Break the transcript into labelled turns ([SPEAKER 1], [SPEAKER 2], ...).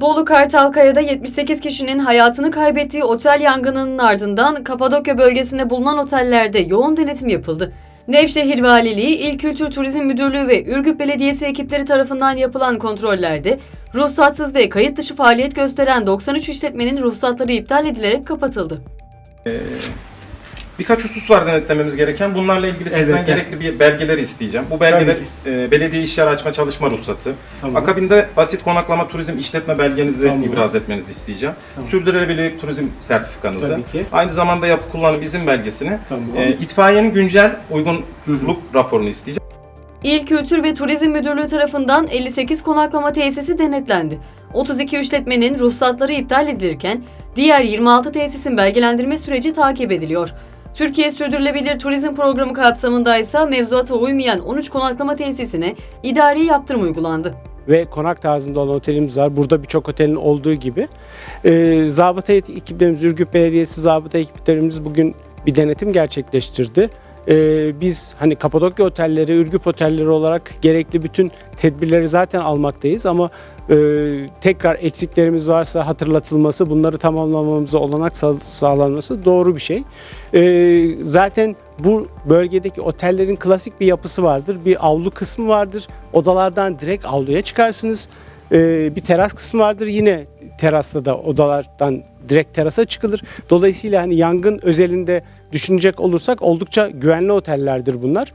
[SPEAKER 1] Bolu Kartalkaya'da 78 kişinin hayatını kaybettiği otel yangınının ardından Kapadokya bölgesinde bulunan otellerde yoğun denetim yapıldı. Nevşehir Valiliği, İl Kültür Turizm Müdürlüğü ve Ürgüp Belediyesi ekipleri tarafından yapılan kontrollerde ruhsatsız ve kayıt dışı faaliyet gösteren 93 işletmenin ruhsatları iptal edilerek kapatıldı.
[SPEAKER 2] Birkaç husus var denetlememiz gereken. Bunlarla ilgili sizden
[SPEAKER 3] Evet,
[SPEAKER 2] gerekli bir belgeleri isteyeceğim. Bu belgeler e, belediye iş yer açma çalışma ruhsatı.
[SPEAKER 3] Tamam.
[SPEAKER 2] Akabinde basit konaklama turizm işletme belgenizi
[SPEAKER 3] Tamam.
[SPEAKER 2] ibraz etmenizi isteyeceğim.
[SPEAKER 3] Tamam.
[SPEAKER 2] Sürdürülebilirlik turizm sertifikanızı.
[SPEAKER 3] Tabii ki.
[SPEAKER 2] Aynı zamanda yapı kullanım izin belgesini.
[SPEAKER 3] Tamam.
[SPEAKER 2] E, itfaiyenin güncel uygunluk raporunu isteyeceğim.
[SPEAKER 1] İl Kültür ve Turizm Müdürlüğü tarafından 58 konaklama tesisi denetlendi. 32 işletmenin ruhsatları iptal edilirken diğer 26 tesisin belgelendirme süreci takip ediliyor. Türkiye Sürdürülebilir Turizm Programı kapsamında ise mevzuata uymayan 13 konaklama tesisine idari yaptırım uygulandı.
[SPEAKER 3] ve konak tarzında olan otelimiz var. Burada birçok otelin olduğu gibi. Ee, zabıta ekiplerimiz, Ürgüp Belediyesi zabıta ekiplerimiz bugün bir denetim gerçekleştirdi. Ee, biz hani Kapadokya otelleri, Ürgüp otelleri olarak gerekli bütün tedbirleri zaten almaktayız ama e, tekrar eksiklerimiz varsa hatırlatılması, bunları tamamlamamıza olanak sağ- sağlanması doğru bir şey. Ee, zaten bu bölgedeki otellerin klasik bir yapısı vardır. Bir avlu kısmı vardır. Odalardan direkt avluya çıkarsınız. Ee, bir teras kısmı vardır. Yine terasta da odalardan direkt terasa çıkılır. Dolayısıyla hani yangın özelinde düşünecek olursak oldukça güvenli otellerdir bunlar.